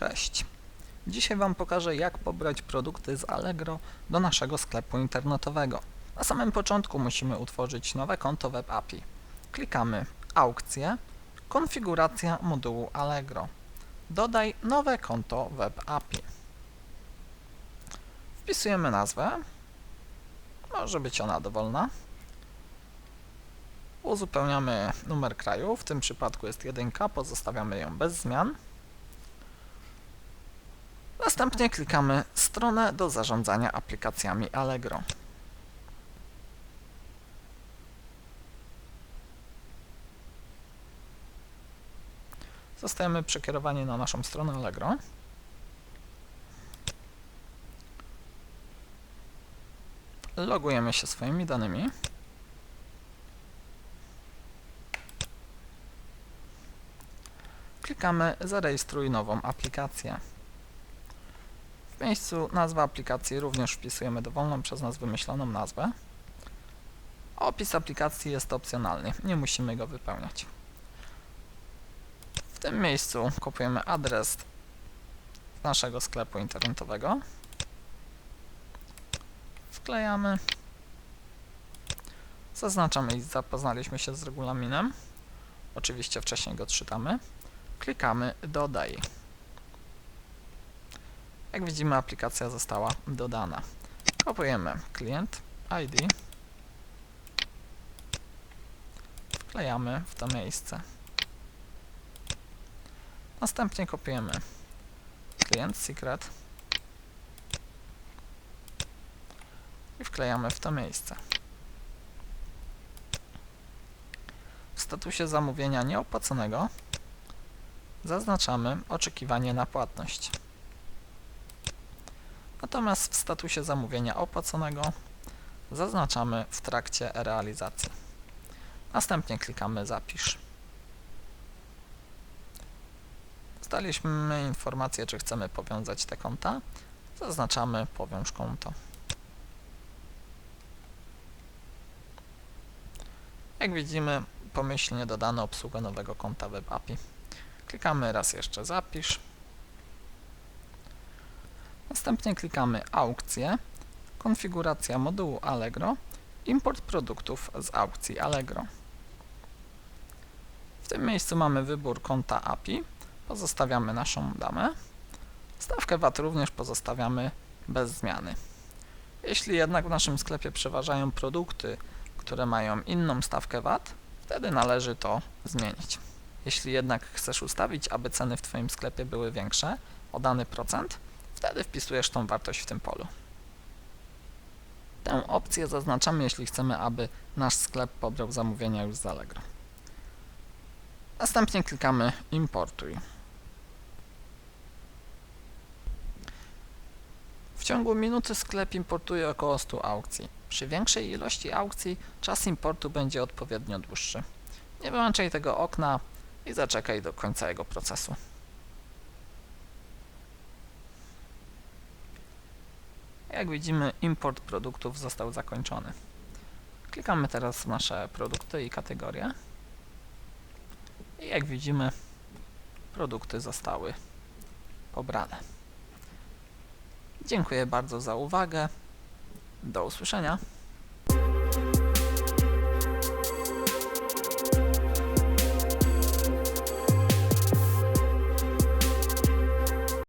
Cześć! Dzisiaj Wam pokażę jak pobrać produkty z Allegro do naszego sklepu internetowego. Na samym początku musimy utworzyć nowe konto Web API. Klikamy Aukcje, Konfiguracja modułu Allegro. Dodaj nowe konto Web API. Wpisujemy nazwę. Może być ona dowolna. Uzupełniamy numer kraju, w tym przypadku jest jedynka, pozostawiamy ją bez zmian. Następnie klikamy Stronę do zarządzania aplikacjami Allegro. Zostajemy przekierowani na naszą stronę Allegro. Logujemy się swoimi danymi. Klikamy Zarejestruj nową aplikację. W miejscu nazwy aplikacji również wpisujemy dowolną przez nas wymyśloną nazwę. Opis aplikacji jest opcjonalny, nie musimy go wypełniać. W tym miejscu kopiujemy adres naszego sklepu internetowego. Wklejamy. Zaznaczamy, iż zapoznaliśmy się z regulaminem. Oczywiście wcześniej go czytamy. Klikamy Dodaj. Jak widzimy, aplikacja została dodana. Kopiujemy klient, ID, wklejamy w to miejsce. Następnie kopiujemy klient, secret i wklejamy w to miejsce. W statusie zamówienia nieopłaconego zaznaczamy oczekiwanie na płatność. Natomiast w statusie zamówienia opłaconego zaznaczamy w trakcie realizacji. Następnie klikamy Zapisz. Zdaliśmy informację, czy chcemy powiązać te konta. Zaznaczamy Powiąż konto. Jak widzimy, pomyślnie dodano obsługę nowego konta Web API. Klikamy raz jeszcze Zapisz. Następnie klikamy Aukcje, Konfiguracja modułu Allegro, Import produktów z aukcji Allegro. W tym miejscu mamy wybór konta API, pozostawiamy naszą damę. Stawkę VAT również pozostawiamy bez zmiany. Jeśli jednak w naszym sklepie przeważają produkty, które mają inną stawkę VAT, wtedy należy to zmienić. Jeśli jednak chcesz ustawić, aby ceny w Twoim sklepie były większe o dany procent, Wtedy wpisujesz tą wartość w tym polu. Tę opcję zaznaczamy, jeśli chcemy, aby nasz sklep pobrał zamówienia już z Allegro. Następnie klikamy Importuj. W ciągu minuty sklep importuje około 100 aukcji. Przy większej ilości aukcji czas importu będzie odpowiednio dłuższy. Nie wyłączaj tego okna i zaczekaj do końca jego procesu. Jak widzimy, import produktów został zakończony. Klikamy teraz w nasze produkty i kategorie. I jak widzimy, produkty zostały pobrane. Dziękuję bardzo za uwagę. Do usłyszenia.